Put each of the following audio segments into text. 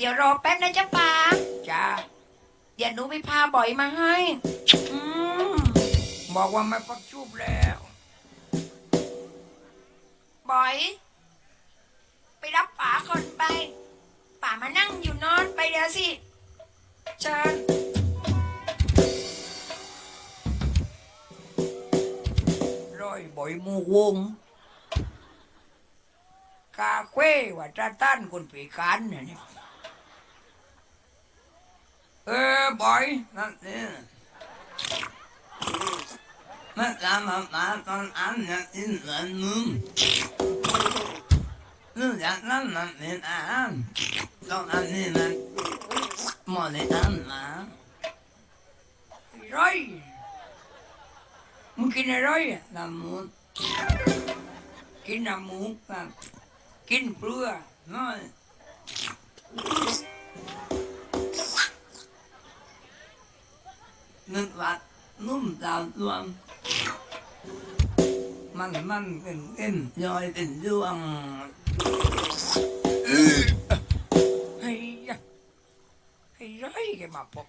เดี๋ยวรอแป๊บนะจ๊ะป๋าจ้าเดี๋ยวหนูไปพาบ่อยมาให้อืมบอกว่าไม่ปักชุบแล้วบ่อย ไปรับป๋าก่อนไปป๋ามานั่งอยู่นอนไปเดี๋ยวสิเชิญร้อยบ่อยมูวงกาเควว่าจะต้านคนปีการเนี่ย นี่เออบ่อยนั่นเนี่ยมันลามามาตอนอันเนี่ยอินเหมื นมึงนึกจากนั้นมันเป็นอาหารตอนอันนี้มันหมดเลยอันนะร้อยมึงกินอะไรอะน้ำมูกกินน้ำมูกอะกินเปลือกน้อยนึกว่านุ่มดาวดวง มันมันเป็นเอ็นย่อยเป็นดวงเฮ้ยเฮ้ยไรแกมาปก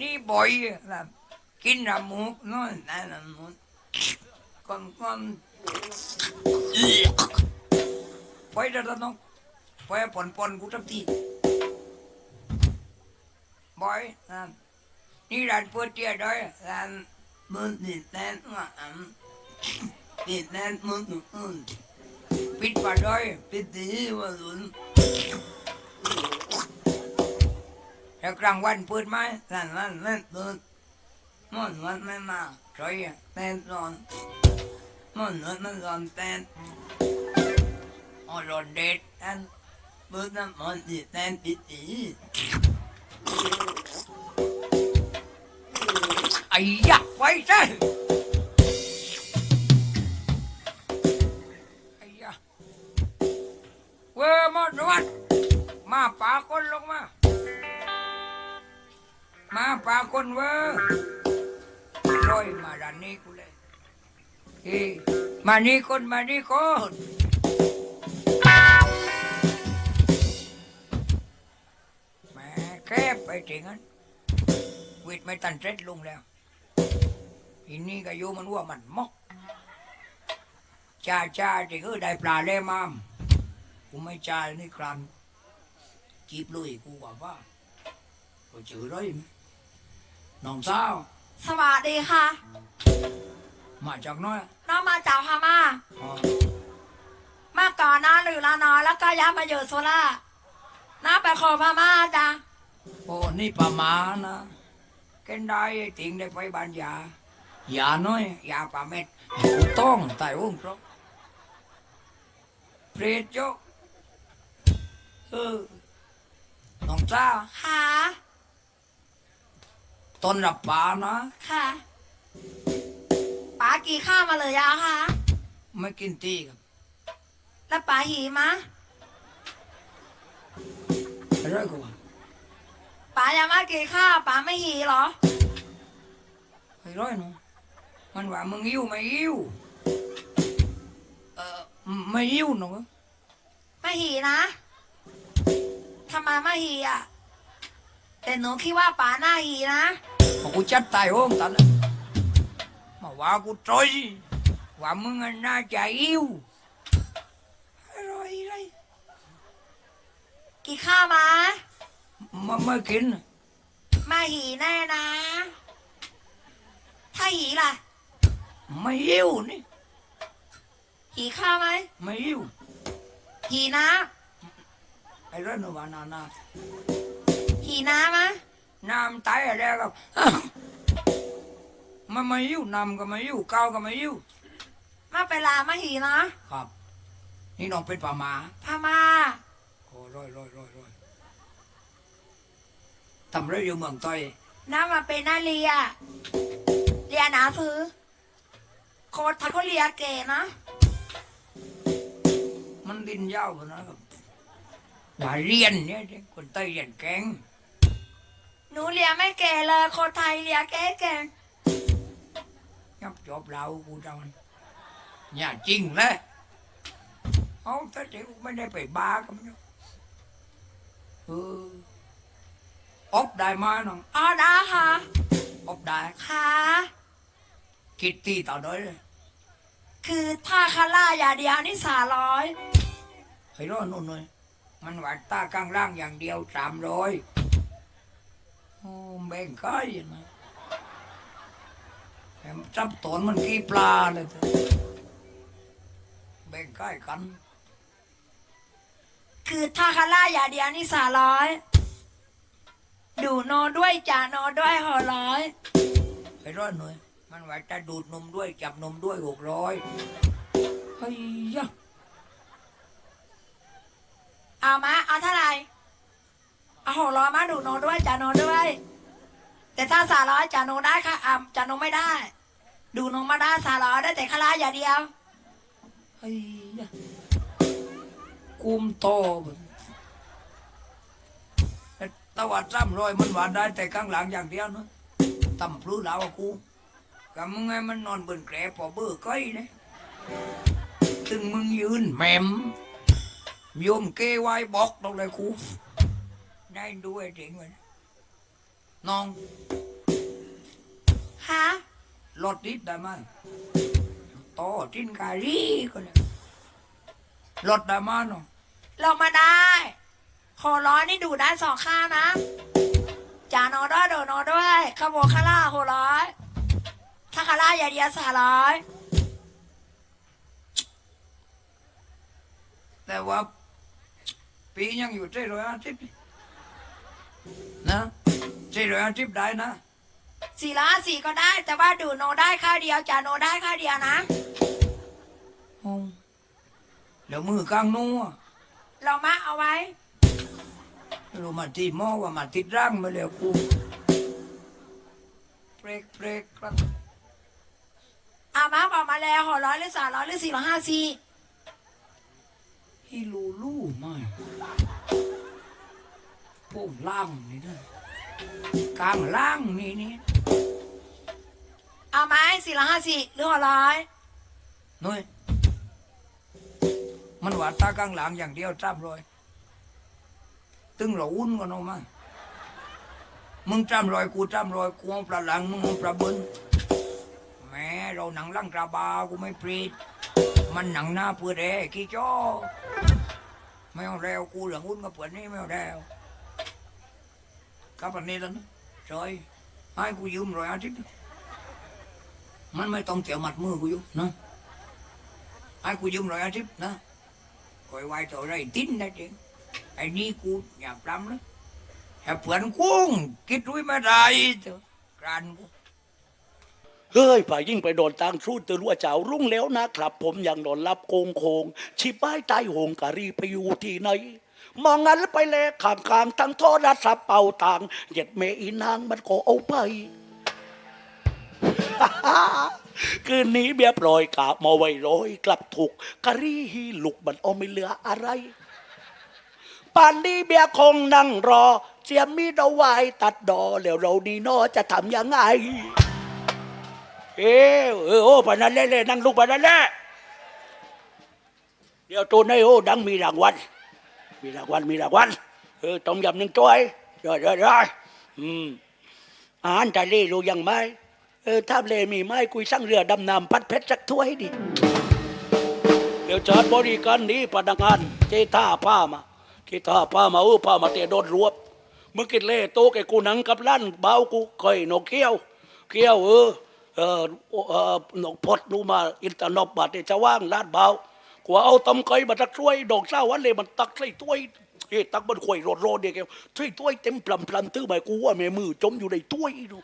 นี่บ่อยนะกินน้ำมูกน้อยนั่นน้ำมูกก่อนก่อนไปเดี๋ยวน้องไปปนปนกูทับที บ่อยนะนี่ร้านเปิดเตี้ยด้วยร้านมือติดแน่นว่าอันติดแน่นมือหนุ่มปิดปากด้วยปิดตีว่าหลุนแล้วกลางวันเปิดไหมร้านวันไม่เปิดมันวันไม่มาใช่แน่นอนมันมันมันร้อนแตนอ๋อร้อนเด็ดอันเบิดน้ำมันดีแตนปิด เอ้ยักษ์ไว้ซะไอ้ยักษ์เว้ยมานวดมาป่าคนลงมา มาป่าคนเว้ยร้อยมาด้านนี้กูเลยเฮ้ยมานี่คนมานี่คนแม่แคบไปถึงนั้นวิทย์ไม่ตันเสร็จลงแล้ว ทีนี้ก็อยู่มันว่ามันมอกจ้าจ้าที่ก็ได้ปลาเล่มามกูไม่จ่ายนี่ครันจีบเลยกูว่าว่าก็จือเลยน้องสาวสวัสดีค่ะ มาจากน้อยน้องมาจากพม่าอ๋อมาก่อนนะหรือละน้อยแล้วก็ย้ายมาอยู่โซล่าน้าไปขอพม่าจ้ะโอ้นี่ประมาณนะเกันได้ไอ้ติงได้ไปบ้านยา ยาน้อยยาปลาเม็ดกูต้องตายอุ้งครบเปรตโยเออน้องจ้าค่ะต้นรับปลานะ ค่ะป๋ากี่ข้าวมาเลยยาคะไม่กินตีครับแล้วป๋าหีมะอะไรกูวะป๋ายังมากี่ข้าวป๋าไม่หีเหรอไอ้ร้อยหนู มันว่ามึงยิ้วไม่ยิ้วเออไม่ยิ้วหนูไม่หีนะทำไมไม่หีอะ แต่หนูคิดว่าป๋าหน้าหีนะพอกูจัดตายโอ้งตันเลยมาว่ากูตรอยว่ามึงอะน่าจะยิ้วอะไรอะไรกี่ข้าวมามันไม่กินไม่หีแน่นะ ถ้าหีล่ะ ไม่ยิ้วนี่หีข้าวไหมไม่ยิ้วหีนะไอ้เรื่องว่านานาหีน้ำมะน้ำตายอะไรกับมันไม่ยิ้วน้ำก็ไม่ยิ้วเกาก็ไม่ยิ้วมาไปลามาหีนะ ครับ นี่น้องเป็นป่าหมาพม่าโอ้ร้อยร้อยร้อยร้อยทำไรอยู่เมืองไทยน้ามาเป็นนาเรียเรียนหนาซื้อ โคตรเขาเรียเก๋นะ มันดินยาวกว่านะครับว่าเรียนเนี่ยคนไทยเรียนแกงหนูเรียไม่เก๋เลยโคตรไทยเรียเก๋เก่งยับจอบเรากูจังอย่าจริงเลยเอาแต่เดี๋ยวไม่ได้ไปบาร์กันเนาะเอออบได้มาน้องอ๋อได้ค่ะอบได้ค่ะคิดที่ต่อด้วยเลย คือถ้าคาร่าอย่าเดียวนี่สาร้อยให้รอนู่นเลยมันหวานตาข้างล่างอย่างเดียวสามร้อยโอ้แบ่งก้อยเห็นไหมแถมจับตอนมันกี่ปลาเลยเถอะแบ่งก้อยกัน คือถ้าคาร่าอย่าเดียวนี่สาร้อยดูโนด้วยจ่าโนด้วยหอร้อยให้รอหน่อย มันไหวจะดูดนมด้วยจับนมด้วยหกร้อยเฮ้ยยะเอามาเอาเท่าไหร่เอาหกร้อยมาดูโนมด้วยจ่าโนด้วย แต่ถ้าสาร้อยจ่าโนได้ค่ะอ่าจ่าโนไม่ได้ ดูโนมมาได้สาร้อยได้แต่คาราอย่าเดียวเฮ้ยยะกุมโตตะวัดซ้ำรอยมันหวานได้แต่ข้างหลังอย่างเดียวเนาะต่ำพลื้แล้วกู กับมึงไงมันนอนบนแกรปอเบอร์ก้อยเนี่ยถึงมึงยืนแหมมโยมเกไว้บอกตรงเลยกูได้ด้วยเจ๋งเลยน้องฮะรถดิบได้ไหมโตจินการีก็เลยรถได้มาเนาะเรามาได้หกร้อยนี่ดูได้สองข้างนะจ่าโนด้วยดูโนด้วยขบวนคาร่าหกร้อย ถ้าคาร่าอย่าเดียวสาร้อยแต่ว่าปียังอยู่ที่ร้อยห้าสิบนะที่ร้อยห้าสิบได้นะสี่ร้อยสี่ก็ได้ แต่ว่าดูโนได้ข้าวเดียวจ่าโนได้ข้าวเดียวนะโอ้เดี๋ยวมือกลางนัวเรามาเอาไว้รู้มาที่หม้อว่ามาติดร่างมาแล้วกูเปรกเปรกครับ เอามาบอกมา แล้วหกร้อยหรือสามร้อยหรือสี่ร้อยห้าสี่ฮิลูลูไม่พวกล่างนี่นะกลางล่างนี่นี่เอาไหมสี่ร้อยห้าสี่หรือหกร้อยนุ้ยมันหวานตากลางหลังอย่างเดียวจ้ำรอยตึงเราอุ้นกันออกมามึงจ้ำรอยกูจ้ำรอยกูเอาปลาหลังมึงเอาปลาบนแหม่ เราหนังลังกระบากูไม่ปรีดมันหนังหน้าเปื่อแดกี่จ้อไม่เอาแล้วกูเหลืองอุ้นกับเปื่อนนี่ไม่เอาแล้วกับอันนี้แล้วนะจอยให้กูยืมรอยอาทิตย์มันไม่ต้องเกี่ยวมัดมือกูอยู่นะให้กูยืมรอยอาทิตย์นะคอยไว้ตัวไรติ้นนะจริงไอ้นี่กูอยากรำนะแต่เปื่อนกุ้งคิดด้วยไม่ได้เถอะกรานกู เฮ้ยป่ายิ่งไปโดนตังทูดตือรู้ว่าเจ้ารุ่งแล้วนะครับ ผมยังนอนรับโกงโคงชิบ้ายใต้หงกะรีไปอยู่ที่ไหนมองงั้นไปแลข้างกลางทั้งโทรศัพท์เป่าตังเหยียดเมอีนางมันก็เอาไปคืนนี้เบียบลอยกาบมาไว้ร้อยกลับถูกกะรีฮีลุกมันเอาไม่เหลืออะไรป่านนี้เบียคงนั่งรอเจียมมีดเอาไว้ตัดดอแล้วเราดีนอจะทำยังไง เออเออโอ้ปานนั้นเล่ๆนั่งลูกปานนั้นแหละเดี๋ยวตัวในโอ้ดังมีรางวัลมีรางวัลมีรางวัลเออต้มยำหนึ่งถ้วยเดี๋ยวเดี๋ยวเดี๋ยวอืมอาหารทะเลรู้ยังไหมเออถ้าเลมีไหมกุยสั่งเรือดำน้ำพัดเพชรสักถ้วยดิเดี๋ยวจัดบริการนี้พนักงานเจท่าผ้ามาเจท่าผ้ามาเออผ้ามาเตะโดนรวบเมื่อกินเล่โตะแกกูหนังกับลั่นเบากูเคยนกเขี้ยวเกี้ยวเออ หนกพดนูมาอินตอร์นอบบาดเนี่ยจะว่างลาดเบากว่าเอาตำไก่มาตักช่วยดอกเศร้าวันเลยมันตักใส่ถ้วยเฮ้ตักมันข่วยรดโรดเดียวแกใส่ถ้วยเต็มพลำพลำตื้อใบกูว่าแม่มือจมอยู่ในถ้วยดู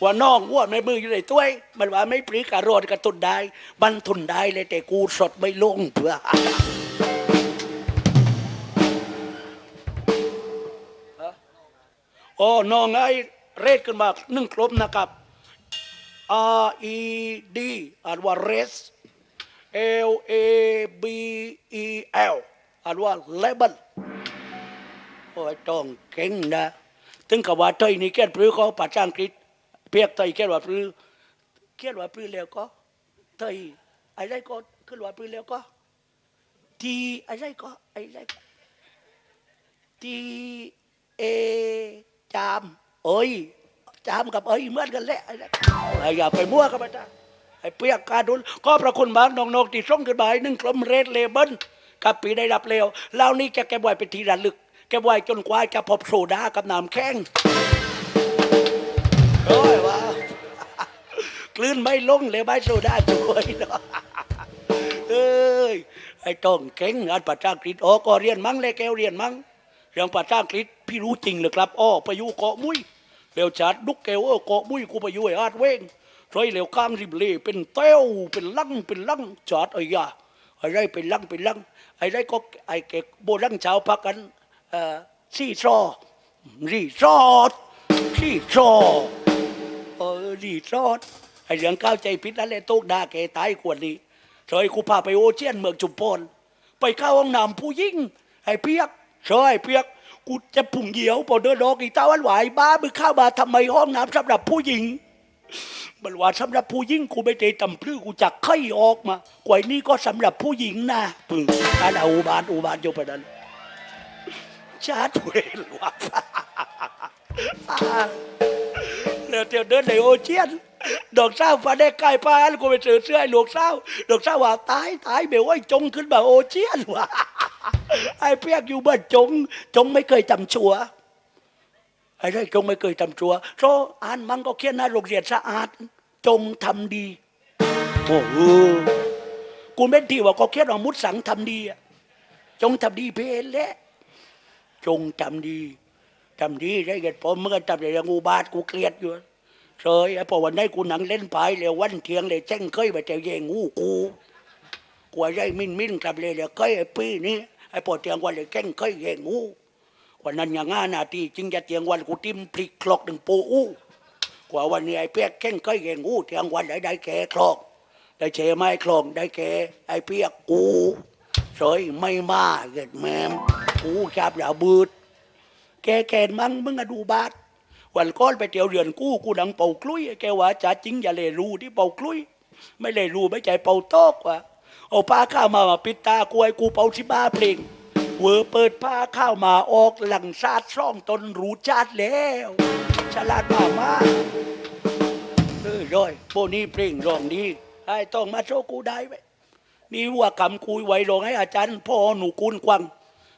กว่าน้องว่าแม่มืออยู่ในถ้วย มันว่าไม่ปรีกระโรดกระตุนได้มันทุนได้เลยแต่กูสดไม่ลงเพื่อโอ้น้องไอ้เรดขึ้นมาหนึ่งครบนะครับ R E D อ่านว่า res L A B E L อ่านว่า label โอ้ยต้องเก่งนะถึงกับว่าไทยนี่เขียนปรือเขาภาษาอังกฤษเปียกไทยเขียนว่าปรือเขียนว่าปรือแล้วก็ไทยอะไรก็ขึ้นว่าปรือแล้วก็ทีอะไรก็อะไรก็ทีเอจามเอ้ย จามกับเอ้ยเหมือนกันแหละไอ้นั่นไอ้อย่าไปมั่วกับมันนะไอ้เปียกกาดุลก็ประคุณมากน้องๆที่ส่งขึ้นมาให้หนึ่งกลมเรดเลเบิลกับปีได้รับเร็วแล้วนี่จะเก็บไว้เป็นทีระลึกเก็บไว้จนกว่าจะพบโซดากับน้ำแข็งโอ้ยว้าวกลืนไม่ลงเลยไม่โซดาช่วยเนาะเอ้ยไอ้ต้องเก่งอ่านภาษาอังกฤษอ๋อก็เรียนมั้งเลยแกเรียนมั้งเรื่องภาษาอังกฤษพี่รู้จริงเลยครับอ๋อไปอยู่เกาะมุ้ย เร็วจัดดุกแกวเออเกาะมุ้ยกูไปยู่ไอ้อาดเว้งรอยเร็วข้างริมเลเป็นเต้วเป็นลังเป็นลังจัดไอ้ยาไอ้ไรเป็นลังเป็นลังไอ้ไรก็ไอ้เก็กโบรังช้าพักกันเอ่อซี่ซอรีสอร์ทซี่ซอเออดีรอดไอ้เรื่องก้าวใจพิษนั่นแหละโตกดาแกตายขวดนี้ซอยกูพาไปโอเชียนเมืองจุมพรไปเข้าห้องน้ำผู้ยิ่งไอ้เปียกซอยเปียก กูจะผุ่งเหี่ยวพอเดินดอกอีตาวันไหวายบ้ามึงเข้ามาทำไมห้องน้ำสำหรับผู้หญิงมันว่าสำหรับผู้หญิงกูไม่ได้ตำพลื้กูจักไข่ออกมากวยนี่ก็สำหรับผู้หญิงนะปึงอันเอาอุบาทอุบาทอยู่ปะนั้นชาติเวรว่ะแล้วเที่ยวเดินในโอเชียนดอกเศร้าฟ้าได้ใกล้ป้านกูไปซื้อเสื้อให้ลูกเศร้าดอกเศร้าว่าตายตายเบลไอ้จงขึ้นมาโอเชียนว่ะ ไอ้เปียกอยู่บ้านจง จงไม่เคยจำชัวไอ้ได้จงไม่เคยทำชัวเพราะอ่านมันก็เขียนหน้าโรงเรียนสะอาด จงทำดีโอ้โหกูไม่ดีว่าก็เขียนว่ามุดสังทำดีจงทำดีเพลและจงทำดีทำดีได้เหตุผลเมื่อทำในเรื่องอุบาทกูเกลียดอยู่เฉยไอ้พอวันได้กูหนังเล่นไปเลยวันเทียงเลยแจ้งเคยไปแต่แยงงูกูกลัวได้มินมินกลับเลยเลยเคยไอ้ปีนี้ ไอ้พอเทียงวันเลยแจ้งเคยแย่งงูวันนั้นอย่างง่านาทีจึงจะเทียงวันกูติ้มพลิกคลอกหนึ่งปูอู้กว่าวันนี้ไอ้เปียกแจ้งเคยแย่งงูเทียงวันได้ได้แก่คลอกได้เชไม้คลองได้แก่ไอ้เปียกกูเฉยไม่มาเกิดแมมกูจับดาบืดแกแกนมั้งมึงอะดูบาดวันก้อนไปเตียวเรือนกู้กูดังเป่ากลุ้ยแกว่าจ่าจริงอย่าเลยรู้ที่เป่ากลุ้ยไม่เลยรู้ไม่ใจเป่าโต๊กว่ะ เอาผ้าข้าวมามาปิดตากูไอ้กูเป่าที่บ้าเพลงเวอเปิดผ้าข้าวมาออกหลังซาดช่องตนรู้จาดแล้วฉลาดมากมากเออร้อยโบนี้เพลงร้องดีไอ้ต้องมาโชว์กูได้ไหมนี่ว่าคำคุยไว้ร้องให้อาจารย์พ่อหนูกุนกวัง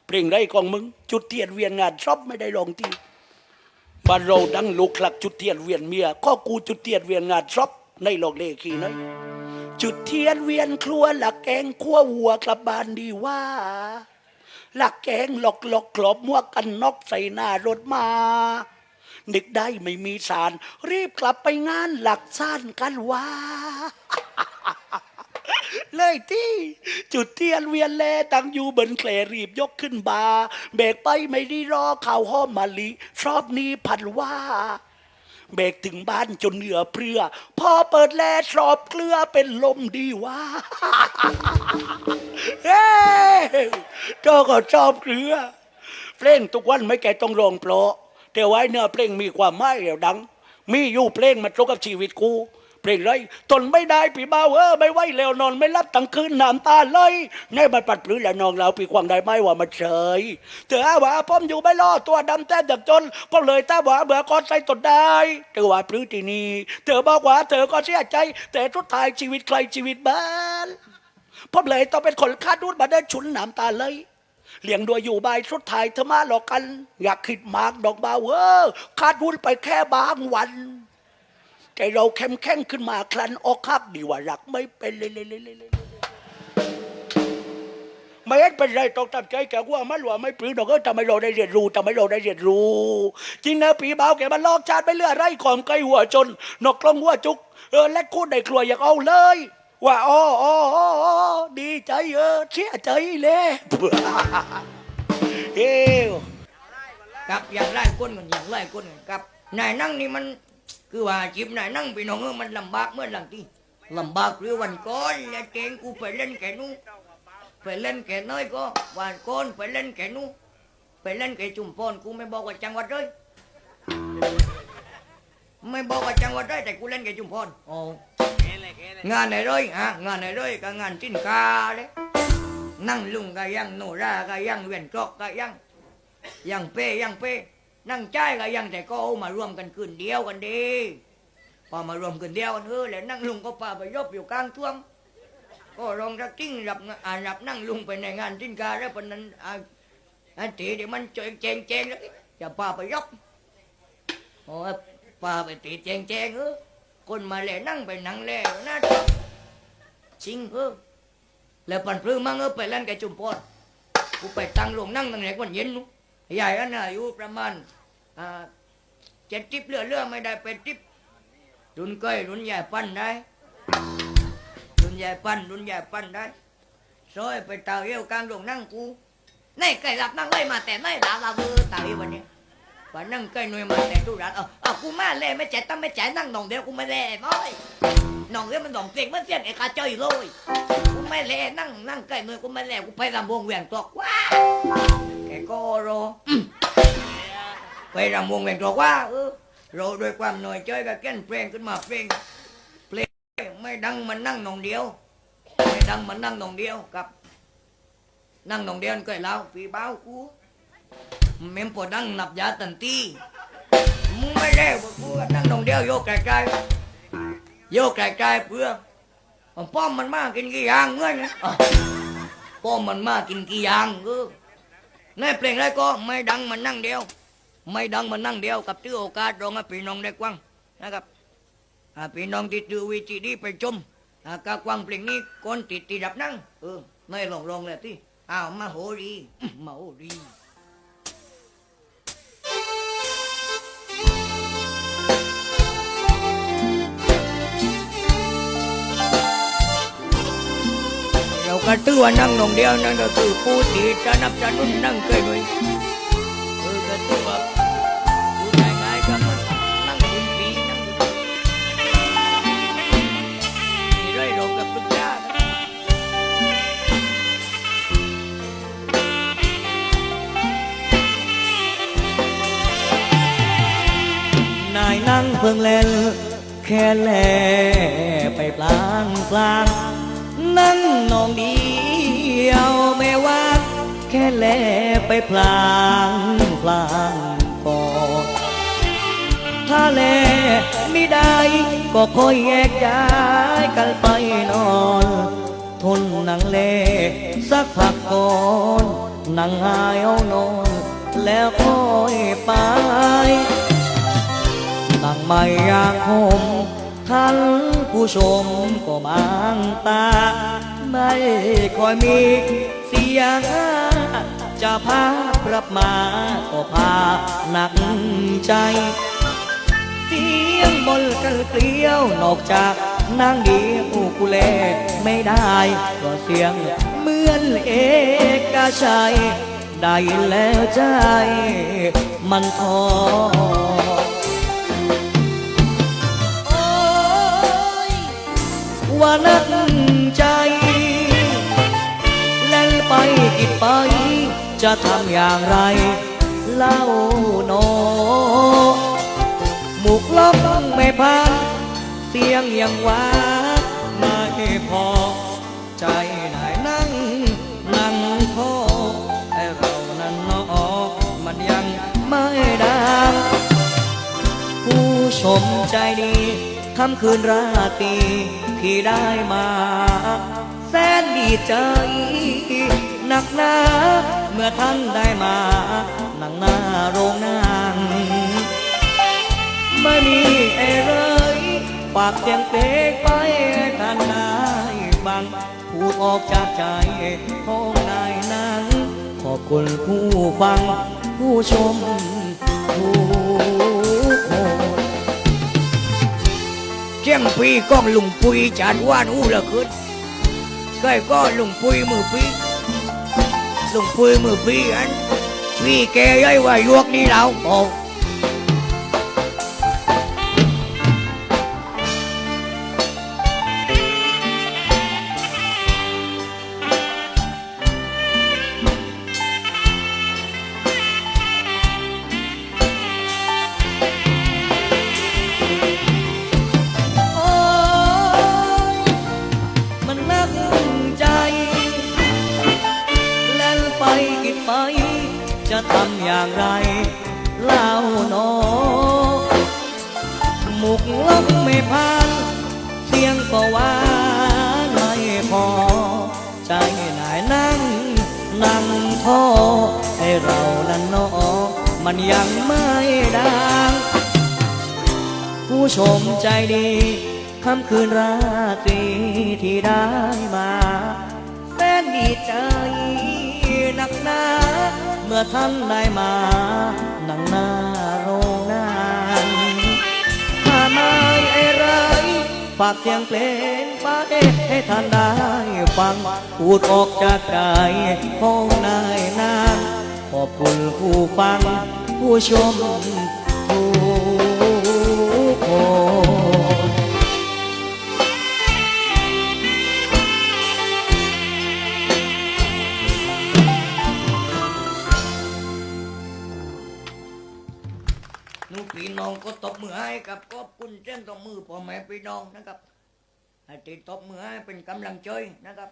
เพลงไรของมึง จุดเทียนเวียนงานชอบไม่ได้ลองทีบ้านเราดังลูกหลักจุดเทียนเวียนเมียก็กูจุดเทียนเวียนงานชอบในลองเลขีน้อย จุดเทียนเวียนครัวหลักแกงขั้ววัวกลับบ้านดีว่า หลักแกงหลอกหลอกกลอบมัวกกันนอกใส่หน้ารถมานึกได้ไม่มีสาร รีบกลับไปงานหลักซ่านกันว่า เลยที่จุดเทียนเวียนแลตั้งอยู่บนแคลรีบยกขึ้นบาเบรกไปไม่ได้รอข่าวห้อมมาลีชอบนี้พันว่า เบรกถึงบ้านจนเหนือเปลือพอเปิดแลชอบเกลือเป็นลมดีว่าเฮ้เจ้าก็ชอบเกลือ เพลงทุกวันไม่แก่ต้องร้องเพราะแต่ไว้เนื้อเพลงมีความหมายเดียวดัง มีอยู่เพลงมาตรงกับชีวิตกู เพลงไรทนไม่ได้ปีบ้าเออไม่ไหวแล้วนอนไม่รับตั้งคืนน้ำตาไหลในบัดปัดปลื้แล้วนองเราปีควางได้ไหมว่ามันเฉยเธอว่าผมอยู่ไม่รอดตัวดำแต้มดับจนผมเลยตาว่าเบื่อกอนใส่ตดได้เธอว่าปลื้ที่นี่เธอบอกว่าเธอก็เสียใจ แต่ทุดท้ายชีวิตใครชีวิตบ้านผมเลยต้องเป็นคนคาดดูดมาเดินฉุนน้ำตาเลยเลี้ยงด้วยอยู่บายสุดท้ายเธอมาหลอกกัน อยากคิดมากดอกบาวเออคาดหุ้นไปแค่บางวัน ใจเราเข้มแข็งขึ้นมาคลันออกคักดีว่ารักไม่เป็นเลยเลยเลยเลยเลยไม่เห็นเป็นไรต้องตัดใจแกว่ามันว่าไม่ปลื้มดอกเออทำไมเราได้เรียนรู้ทำไมเราได้เรียนรู้ จริงนะปีบ่าแกมันลอกชาติไปเรื่อยไรของไกลหัวจนนกกล้องหัวจุกเออและคูดได้ครัวอยากเอาเลย ว่าอ๋ออ๋อดีใจเออเสียใจเลยเฮ้วครับอย่างไรก้นกันอย่างไรก้นกันครับนายนั่งนี่มัน คือว่าจีบนายนั่งพี่น้องเออมันลำบากเมื่อหลังที่ลำบากหรือวันก่อนแล้วเจงกูไปเล่นแกนู้ไปเล่นแกน้อยก็วันก่อนไปเล่นแกนู้ไปเล่นแกจุ่มพรกูไม่บอกว่าจังหวัดเลยไม่บอกว่าจังหวัดเลยแต่กูเล่นแกจุ่มพรโอ้งานไหนเลยอะงานไหนเลยก็งานจิ้นกาเลยนั่งลุงก็ยังโนราก็ยังเวียนกรอกก็ยังยังเป้ยังเป้ นั่งใจก็ยังแต่ก็เอามารวมกันคืนเดียวกันดี พอมารวมคืนเดียวกันเออแล้วนั่งลุงก็พาไปยบอยู่กลางท่วง ก็ลองรักกิ้งรับอ่ารับนั่งลุงไปในงานทิ้นกาแล้วปนนั้นอ่าอันตีเดี๋ยวมันเจงเจงเจงแล้วจะพาไปยบโอ้ยพาไปตีเจงเจงเออคนมาแล่นั่งไปนั่งแล้วนะจริงเออแล้วปันพลื้มั่งเออไปเล่นกับจุ่มพอดกูไปตั้งลงนั่งตั้งไหนวันเย็นนู้ใหญ่อันน่ะอายุประมาณ เจ็ดทิปเรือเรือไม่ได้เป็นทิปรุนก้อยรุนใหญ่ปั้นได้รุนใหญ่ปั้นรุนใหญ่ปั้นได้ซอยไปเตาเอวกลางดงนั่งกูในไก่หลับนั่งเลยมาแต่ไม่ด่าเราเบอตาเอววันนี้ว่านั่งไก่หน่วยมาแต่ทุรัดเออเออกูมาเล่ไม่แจ่ตั้งไม่แจ่นั่งนองเดียวกูไม่เล่ม้อยนองเดียวมันนองเสียงมันเสียงไอ้กาเจ้ยเลยกูไม่เล่นั่งนั่งไก่หน่วยกูไม่เล่กูไปรำวงเวียงตัวว้าแกก็รออืม ไปรำวงเวียงตัวว่าเออรอด้วยความหน่อยใจก็เก้นเพลงขึ้นมาเพลงไม่ดังมันนั่งหนองเดียวไม่ดังมันนั่งหนองเดียวกับ นั่งหนองเดียวก็เล่าปีเบ้ากูเมมปวดดังนับยาตันตีมึงไม่ได้บอกกูว่านั่งหนองเดียวโยกไกลๆโยกไกลๆเพื่อป้อมมันมากินกี่อย่างเงี้ยนะอะป้อมมันมากินกี่อย่างเออในเพลงไรก็ไม่ดังมันนั่งเดียว ไม่ดังมันนั่งเดียวกับที่โอกาสรองพี่น้องได้กว้างนะครับพี่น้องที่ดูวิธีนี้ไปชมอ่ากากว้างเพลงนี้คนติดติดับนั่งเออไม่ลองลองเลยที่อ้าวมาโหรีมาโหรีเราก็ตื้อว่านั่งนองเดียวนั่นก็คือผู้ที่จะนับสนุนนั่งเคยด้วย เออก็ตื้อว่าผู้ชายง่ายก็มันนั่งดุนตรีนั่งดุนตรีมีไรเรากับปรึกษากันายนั่งเพิ่งเล่นแค่แลไปปลางกลางนั่งนองเดียวไม่ว่า แค่แลไปพลางพลางก่อนถ้าแลไม่ได้ก็ค่อยแยกย้ายกันไปนอน ทนนังเลสักพักก่อนนั่งหายเอานอนแล้วค่อยไปตั้งไม่อยากผมท่านผู้ชมก็บางตา ไม่ค่อยมี เสียงจะพาปรับมาก็พาหนักใจ เสียงบนกันเกลียวนอกจากนางดีอูกุเลไม่ได้ก็เสียงเหมือนเอกชัยได้แล้วใจ มันทอโอ้ยว่านักใจ ไป จะทำอย่างไร เล่าโนหมุกล้องไม่พันเสียงยังหวานไม่พอ ใจไหนนั่ง นั่งพอไอเรานั้นนอมันยังไม่ดังผู้ชมใจดีค่ำคืนราตรีที่ได้มา แสนดีใจ หนักหนาเมื่อท่านได้มานั่งหน้าโรงนางไม่มีอะไรฝากเสียงเพลงไปให้ท่านได้ฟังพูดออกจากใจของนายนั้นขอบคุณผู้ฟังผู้ชมทุกคนเจียงปีก้องลุงปุยจานว่านอู้ละขึ้นใกล้ก็ลุงปุยมือปี ลุงปุยมือพี่อันพี่แกย่อยว่ายวกนี่เราโอ้ อย่างไรเล่าหนอหมุกลบไม่ผ่านเสียงก็หวานไม่พอ ใจนายนั่งนั่งท้อให้เรานั้นนอมันยังไม่ดังผู้ชมใจดีค่ำคืนราตรีที่ได้มาแสนดีใจนักหนา เมื่อท่านได้มานั่งหน้าโรงงานถ้าไม่ไอ้ไรฝากเสียงเพลงไปให้ท่านได้ฟังพูดออกจากใจของนายนางขอบคุณผู้ฟัง ผู้ชมทุกคน องก็ตบมือให้กับขอบคุณเจ้าตบมือพ่อแม่พี่น้องนะครับติดตบมือให้เป็นกำลังใจนะครับ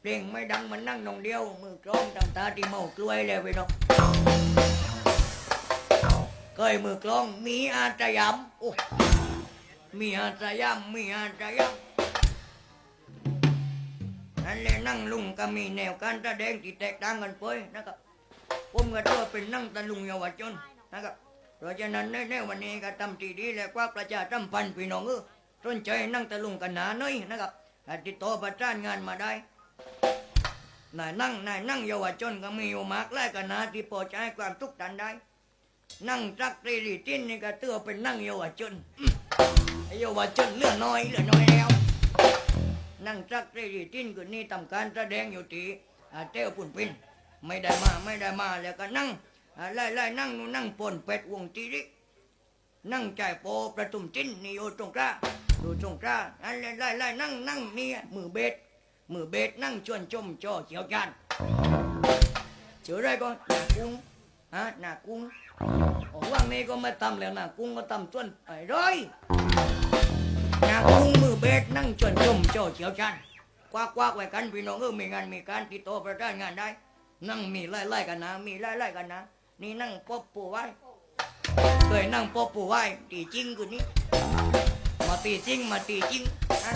เพลงไม่ดังมันนั่งนองเดียว มือกลองทำตาที่เมากล้วยเลยพี่น้องเคยมือกลองมีอาจยามโอ้มีอาจยามมีอาจยามนั่นแหละนั่งลุงก็มีแนวการแสดงที่แตกต่างกันไปนะครับผมก็ตัวเป็นนั่งตะลุงเยาวชนนะครับ เพราะฉะนั้นในในวันนี้ก็ทำทีดีและกว่าประชาสัมพันธ์พี่น้องเออสนใจนั่งตะลุงกันหนาหน่อยนะครับห้ติดต่อประสานงานมาได้นายนั่งนายนั่งเยาวชนก็มีอยู่มากหลายกันนาที่พอจะให้ความทุกข์ทันได้ นั่งจักรีรีตินนี่ก็เตือเป็นนั่งเยาวชนเยาวชนเลือน้อยเลือน้อยแล้วนั่งจักรีรีตินคนนี้ทำการแสดงอยู่ที่เต้วปุ่นปินไม่ได้มาไม่ได้มาแล้วก็นั่ง ไล่ไล่นั่งนู่นนั่งปนเป็ดวงจีรินั่งใจโปประตุมจิ้นนี่โอตรงกล้าดูตรงกล้าไล่ไล่ไล่นั่งนั่งนี่มือเบ็ดมือเบ็ดนั่งชวนชมจอเขียวจานเจออะไรก็หนากุ้งฮะหนากุ้งว่างนี้ก็ไม่ทำแล้วหนากุ้งก็ทำชวนไอ้ร้อยหนากุ้งมือเบ็ดนั่งชวนชมจอเขียวจานควักควักไว้กันพี่น้องเออมีงานมีการติดต่อประสานงานได้ นั่งมีไล่ไล่กันนะมีไล่ไล่กันนะ นี่นั่งปอบปูไว้เคยนั่งปอบปูไว้ตีจริงกูนนี้มาตีจริงมาตีจริงนะ